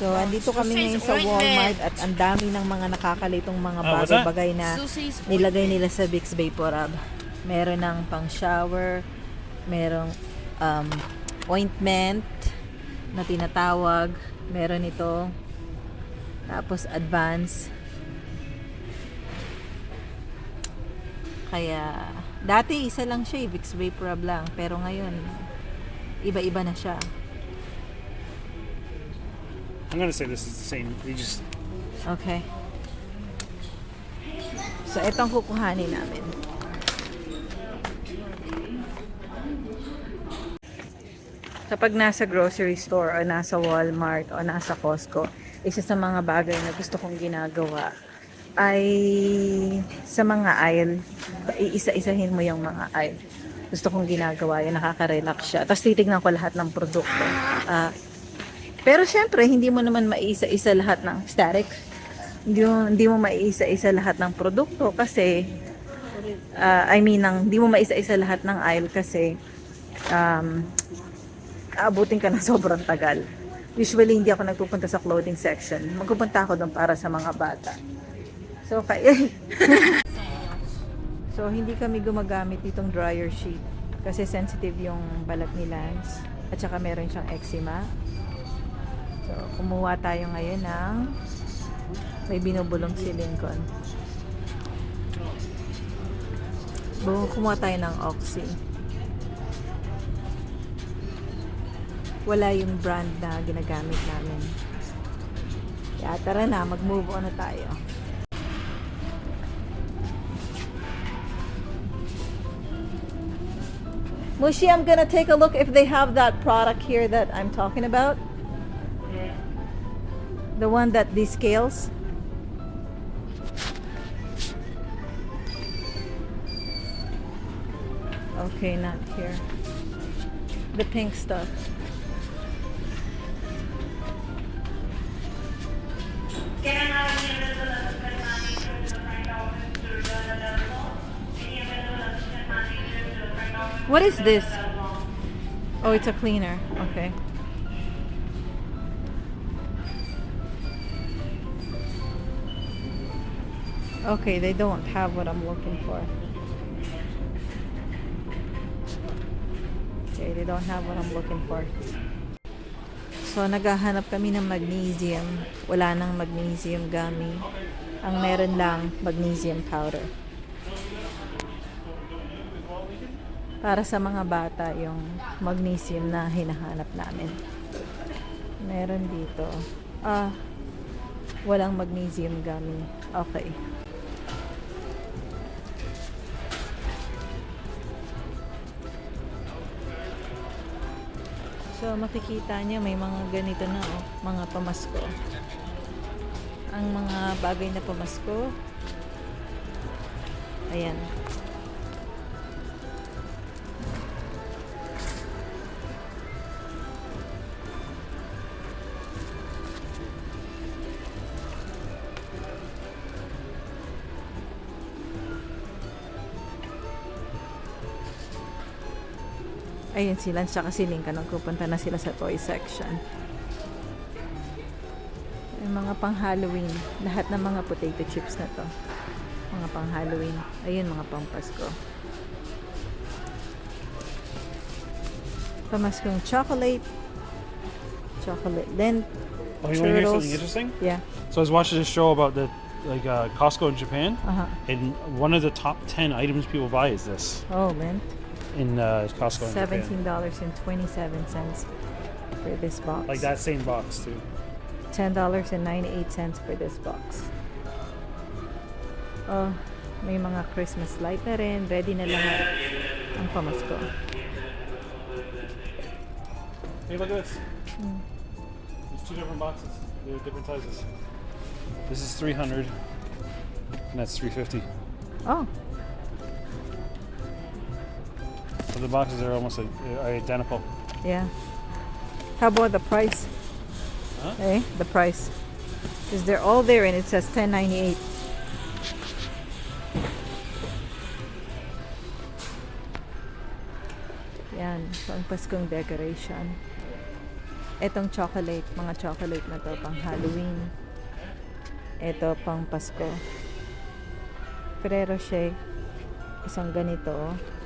So, andito kami ngayon sa Walmart at ang dami ng mga nakakalitong mga Ah, bagay-bagay na Susie's nilagay nila sa Vicks Vaporub. Meron ng pang shower, merong um, ointment na tinatawag, meron ito, tapos advance. Kaya, dati isa lang siya, eh, Vicks Vaporub lang, pero ngayon, iba-iba na siya. I'm gonna say this is the same. You just Okay. So, itong kukuhanin namin. Kapag nasa grocery store o nasa Walmart o nasa Costco, isa sa mga bagay na gusto kong ginagawa ay sa mga aisle, iisa-isahin mo yung mga aisle. Gusto kong ginagawa yun, nakaka-relax siya. Tapos titignan ko lahat ng produkto. Ah, pero syempre, hindi mo naman maiisa-isa lahat ng static. Hindi mo, hindi mo maiisa-isa lahat ng produkto kasi ah, I mean, ng, hindi mo maisa-isa lahat ng aisle kasi um, aabutin ka ng sobrang tagal. Usually, hindi ako nagpupunta sa clothing section. Magpupunta ako doon para sa mga bata. So, kaya... so, hindi kami gumagamit nitong dryer sheet kasi sensitive yung balat ni Lance at saka meron siyang eczema. So, kumuha tayo ngayon ng may binubulong si Lincoln. Kumuha tayo ng Oxy. Wala yung brand na ginagamit namin. Kaya tara na, mag-move on na tayo. Mushi, I'm gonna take a look if they have that product here that I'm talking about. The one that descales. Okay, not here. The pink stuff. What is this? Oh, it's a cleaner. Okay. Okay, they don't have what I'm looking for. Okay, they don't have what I'm looking for. So, naghahanap kami ng magnesium. Wala nang magnesium gummy. Ang meron lang, magnesium powder. Para sa mga bata, yung magnesium na hinahanap namin. Meron dito. Ah, walang magnesium gummy. Okay. So makikita niyo may mga ganito na oh, mga pamasko. Ang mga bagay na pamasko. Ayan. Ayun sila, tsaka si Lincoln, nagpupunta na sila sa toy section. Yung mga pang Halloween, lahat ng mga potato chips na to. Mga pang Halloween. Ayun, mga pang Pasko. Pamaskong chocolate, chocolate lint, Oh, you want to hear something interesting? yeah, So I was watching a show about the like uh, Costco in Japan, uh-huh. and one of the top ten items people buy is this Oh, lint. In uh, Costco in Japan. $17.27 for this box. Like that same box too. $10.98 for this box. Oh, may mga Christmas light na rin. Ready na lahat ang pamasko. Hey, look at this. There's two different boxes. They're different sizes. This is 300, and that's 350. Oh, So the boxes are almost uh, identical. yeah. How about the price? Huh? Eh, the price. Because they're all there and it says 10.98. Yan, pang Paskong decoration. Etong chocolate, mga chocolate na to pang Halloween. Ito pang Pasko. Ferrero Rocher. Isang ganito. oh.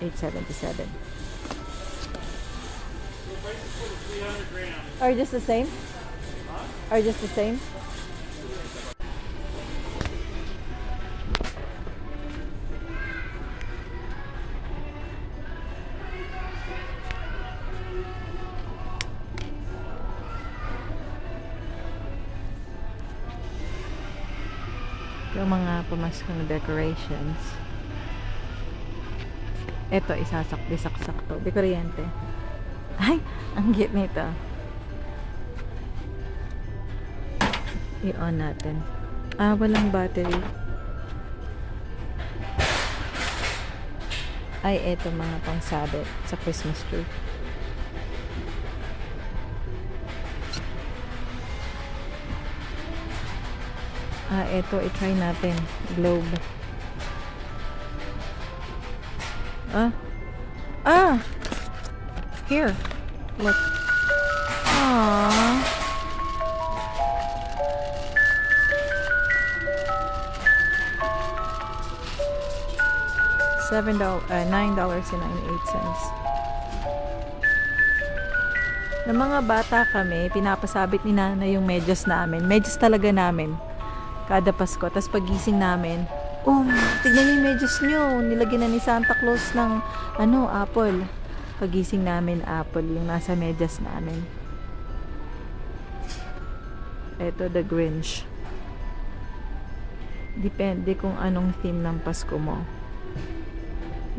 877. Are just the same? Are just the same? Yung mga pamaskong decorations. Ito, isasak-disaksak to. Di kuryente. Ay, ang cute nito. I-on natin. Ah, walang battery. Ay, eto mga pangsabit sa Christmas tree. Ah, eto, i-try natin. Globe. Ah. Ah! Here. Look. Aww. Seven dollars, uh, nine dollars and ninety-eight cents. Ng mga bata kami, pinapasabit ni Nana yung medyas namin. Medyas talaga namin. Kada Pasko. Tapos pagising namin, oh, tignan niyo yung medyas niyo. Nilagyan na ni Santa Claus ng, ano, apple. Pagising namin, apple yung nasa medyas namin. Ito, The Grinch. Depende kung anong theme ng Pasko mo.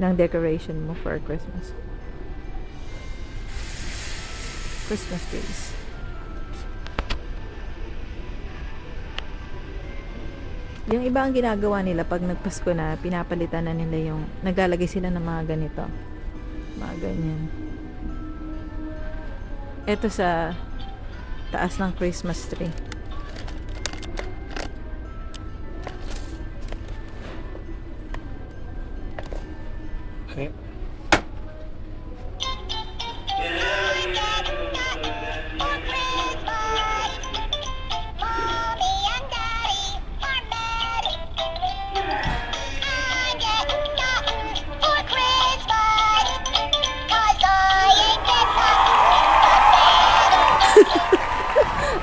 Ng decoration mo for Christmas. Christmas trees. Yung iba ang ginagawa nila pag nagpasko na, pinapalitan na nila yung, naglalagay sila ng mga ganito. Mga ganyan. Ito sa taas ng Christmas tree. Okay.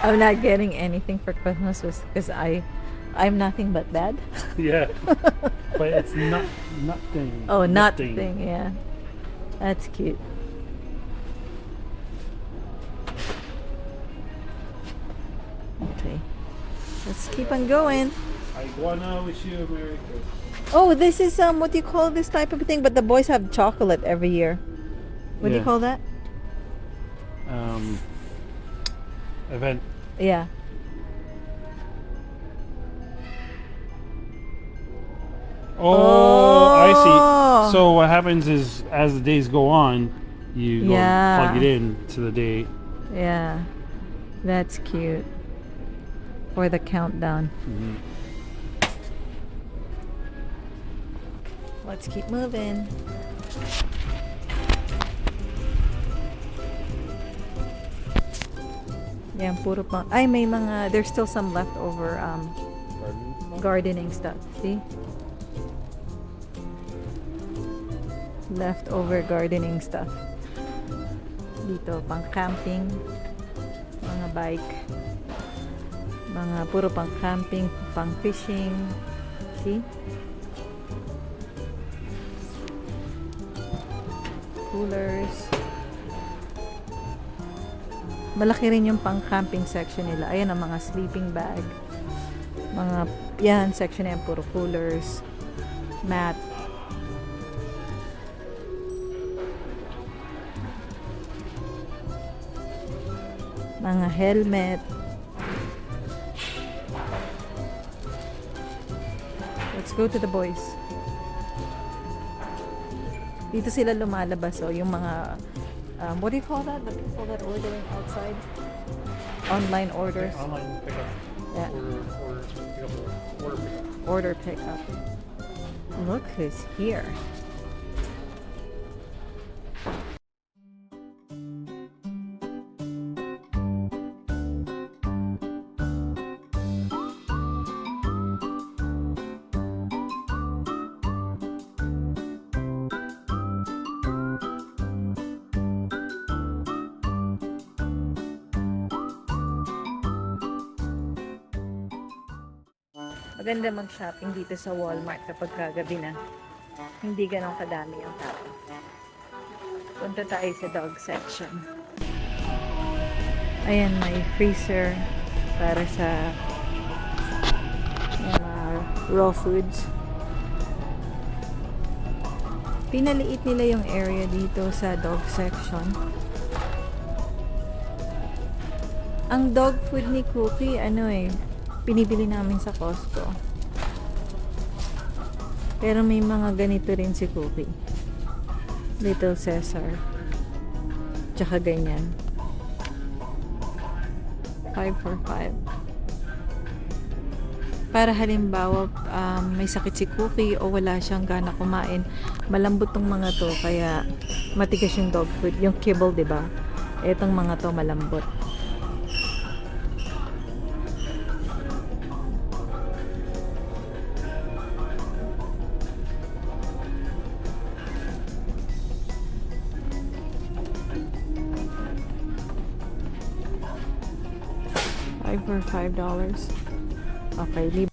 I'm not getting anything for Christmas because I, I'm nothing but bad. Yeah. but it's not nothing. Oh, nothing. Yeah, that's cute. Okay, let's keep on going. I wanna wish you a Merry Christmas. Oh, this is um, what do you call this type of thing? But the boys have chocolate every year. What do you call that? Um, event. Yeah. Oh, I Oh. see. So what happens is, as the days go on, you go Yeah. plug it in to the date. Yeah, that's cute. For the countdown. Mhm. Let's keep moving. Yan, puro pang... Ay, may mga... There's still some leftover um, gardening stuff. See? Leftover gardening stuff. Dito, pang camping. Mga bike. Mga puro pang camping, pang fishing. See? Coolers. Malaki rin yung pang camping section nila. Ayan ang mga sleeping bag. Mga, yan, section na puro coolers. Mat. Mga helmet. Let's go to the boys. Dito sila lumalabas, oh, yung mga, um, what do you call that? The people that ordering outside? Online orders. Online pickup. Yeah. Order, order, pickup, order pickup. Order pickup. Look who's here. Maganda mag-shopping dito sa Walmart kapag kagabi na. Hindi ganun kadami ang tao. Punta tayo sa dog section. Ayan, may freezer para sa mga raw foods. Pinaliit nila yung area dito sa dog section. Ang dog food ni Cookie, ano eh, pinibili namin sa Costco. Pero may mga ganito rin si Cookie. Little Caesar. Tsaka ganyan. 5 for 5. Para halimbawa, um, may sakit si Cookie o wala siyang gana kumain, malambot tong mga to, kaya matigas yung dog food. Yung kibble, di ba? Etong mga to malambot. Five dollars. Okay, lib.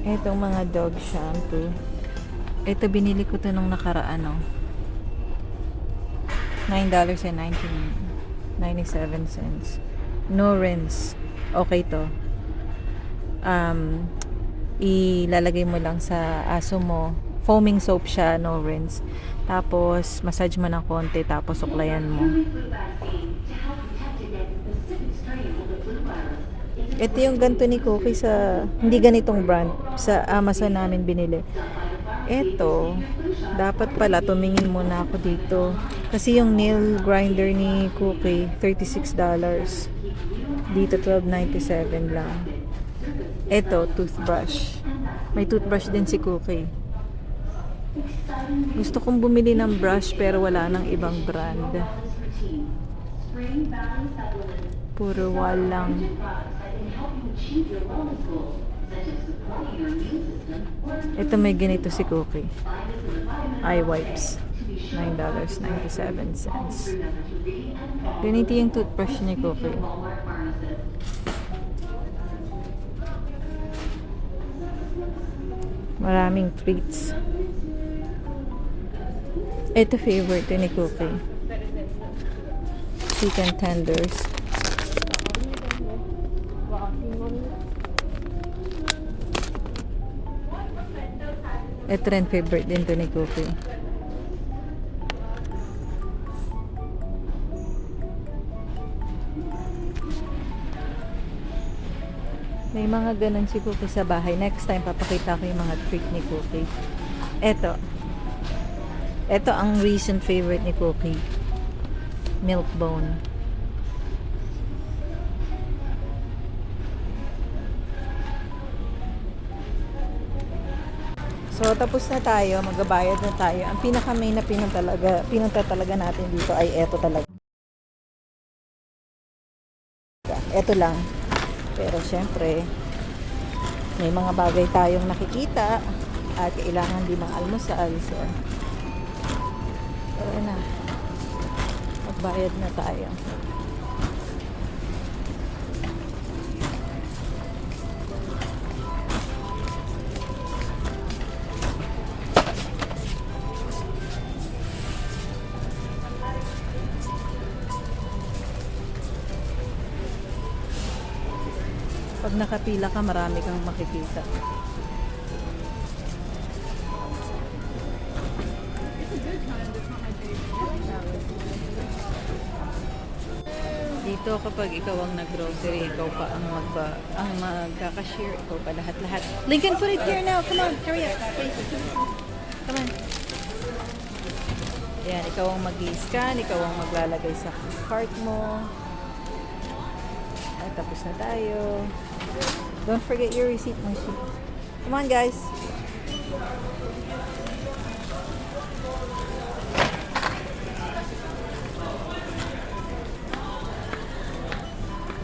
Etong mga dog shampoo. Ito binili ko to nung nakaraan, no. $9.97. No rinse. Okay to. Um, ilalagay mo lang sa aso mo. Foaming soap siya, no rinse. Tapos, massage mo ng konti, tapos suklayan mo. Ito yung ganito ni Cookie sa, hindi ganitong brand, sa Amazon namin binili. Ito, dapat pala tumingin muna ako dito. Kasi yung nail grinder ni Cookie, $36. Dito, $12.97 lang. Ito, toothbrush. May toothbrush din si Cookie. Gusto kong bumili ng brush pero wala ng ibang brand. Puro walang. Ito may ganito si Cookie. Eye wipes. $9.97. Ganito yung toothbrush ni Cookie. Maraming treats. Ito favorite ni Cookie. Chicken tenders. Ito rin favorite din to ni Cookie. May mga ganun si Cookie sa bahay. Next time, papakita ko yung mga treat ni Cookie. Ito. Ito ang recent favorite ni Cookie. Milk bone. So, tapos na tayo. Magbabayad na tayo. Ang pinaka-main na pinunta talaga, pinunta talaga natin dito ay eto talaga. Eto lang. Pero syempre, may mga bagay tayong nakikita at kailangan din ng almusal. So, pero na. Magbayad na tayo. Nakapila ka, marami kang makikita. Dito kapag ikaw ang nag-grocery, ikaw pa ang magba ang magkaka-share, ikaw pa lahat-lahat. Lincoln, put it here now. Come on, hurry up, please. Come on. Yan, ikaw ang mag-scan, ikaw ang maglalagay sa cart mo. Ay, tapos na tayo. Don't forget your receipt machine. Come on, guys.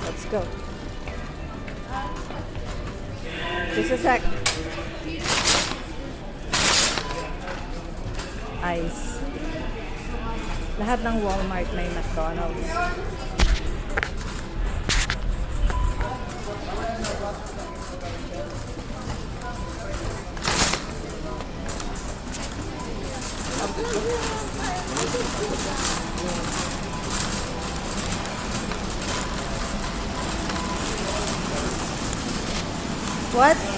Let's go. Just a sec. Ice. Lahat ng Walmart may McDonald's. What?